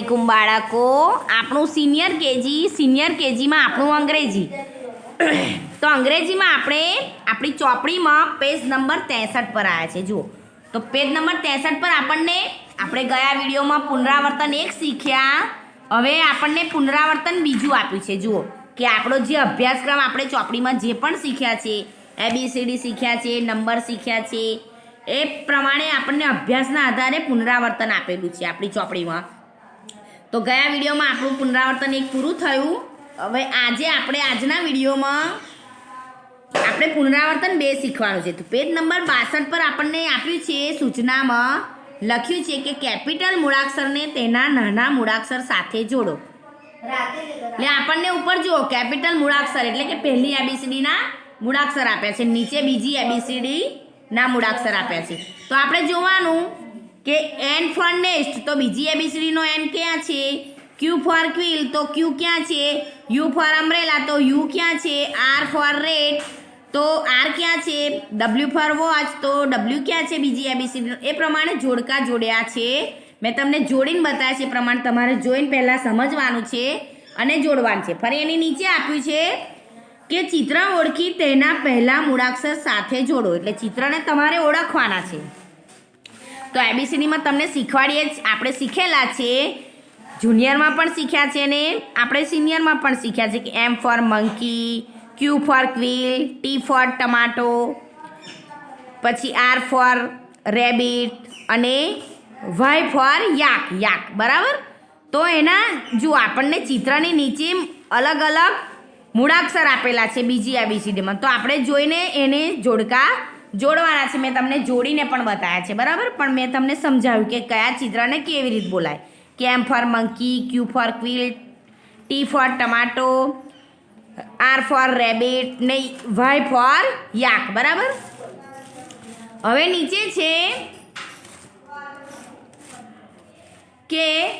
વાલેકુમ બાળકો, આપણું senior KG senior કેજીમાં આપણું અંગ્રેજી. તો અંગ્રેજીમાં આપણે આપણી ચોપડીમાં પેજ નંબર ત્રેસઠ પર આવ્યા છે, જુઓ. તો પેજ નંબર ત્રેસઠ પર આપણને આપણે ગયા વિડીયોમાં પુનરાવર્તન એક શીખ્યા. હવે આપણને પુનરાવર્તન બીજું આપ્યું છે, જુઓ. કે આપણો જે અભ્યાસક્રમ આપણે ચોપડીમાં જે પણ શીખ્યા છે એબીસીડી શીખ્યા છે, નંબર શીખ્યા છે, એ પ્રમાણે આપણને અભ્યાસના આધારે પુનરાવર્તન આપેલું છે આપણી ચોપડીમાં. તો ગયા વિડીયોમાં આપણું પુનરાવર્તન એક પૂરું થયું. હવે આજે આપણે આજના વિડીયોમાં આપણે પુનરાવર્તન બે શીખવાનું છે. તો પેજ નંબર બાસઠ પર આપણને આપ્યું છે સૂચનામાં લખ્યું છે કે કેપિટલ મૂળાક્ષરને તેના નાના મૂળાક્ષર સાથે જોડો. એટલે આપણને ઉપર જુઓ, કેપિટલ મૂળાક્ષર એટલે કે પહેલી એબીસીડીના મૂળાક્ષર આપ્યા છે. નીચે બીજી એબીસીડી ના મૂળાક્ષર આપ્યા છે. તો આપણે જોવાનું કે એન ફોર નેસ્ટ તો બીજી એબીસીડીનો એન ક્યાં છે? ક્યુ ફોર ક્વિલ તો ક્યુ ક્યાં છે? યુ ફોર અમ્બ્રેલા તો યુ ક્યાં છે? આર ફોર રેડ તો આર ક્યાં છે? ડબલ્યુ ફોર વોચ તો ડબલ્યુ ક્યાં છે? બીજી એબીસીડી એ પ્રમાણે જોડકા જોડ્યા છે. મેં તમને જોડીને બતાવ્યા છે પ્રમાણે તમારે જોઈને પહેલાં સમજવાનું છે અને જોડવાનું છે. ફરી એની નીચે આપ્યું છે કે ચિત્ર ઓળખી તેના પહેલાં મૂળાક્ષર સાથે જોડો. એટલે ચિત્રને તમારે ઓળખવાના છે. તો એબીસીડીમાં તમને શીખવાડીએ જ આપણે શીખેલા છે. જુનિયરમાં પણ શીખ્યા છે ને આપણે સિનિયરમાં પણ શીખ્યા છે કે M for monkey Q for quill T for tomato પછી આર ફોર રેબિટ અને વાય ફોર યાક યાક બરાબર? તો એના જો આપણને ચિત્રની નીચે અલગ અલગ મૂળાક્ષર આપેલા છે બીજી એબીસીડીમાં તો આપણે જોઈને એને જોડકા જોડવાના છે. મેં તમને જોડીને પણ બતાવ્યા છે. બરાબર? પણ મેં તમને સમજાવ્યું કે કયા ચિત્રને કેવી રીતે બોલાય. M for monkey, Q for quill, T for tomato, R for rabbit ને વાય ફોર યાક. બરાબર? હવે નીચે છે કે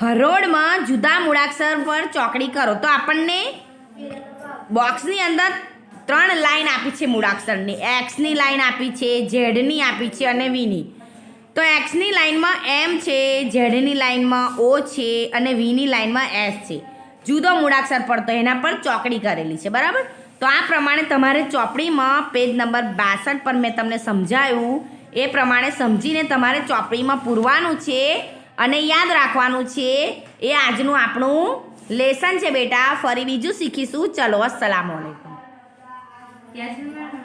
હરોળમાં જુદા મૂળાક્ષર પર ચોકડી કરો. તો આપણને બોક્સની અંદર ત્રણ લાઈન આપી છે મૂળાક્ષરની. એક્સની લાઈન આપી છે ઝેડની આપી છે અને વીની તો એક્સની લાઈનમાં એમ છે ઝેડની લાઈનમાં ઓ છે અને વીની લાઈનમાં એસ છે. જુદો મૂળાક્ષર પડતો એના પર ચોકડી કરેલી છે, બરાબર? તો આ પ્રમાણે તમારે ચોપડીમાં પેજ નંબર બાસઠ પર મેં તમને સમજાવ્યું એ પ્રમાણે સમજીને તમારે ચોપડીમાં પૂરવાનું છે અને યાદ રાખવાનું છે. એ આજનું આપણું લેસન છે બેટા. ફરી બીજું શીખીશું. ચલો અસલામ 年轻人。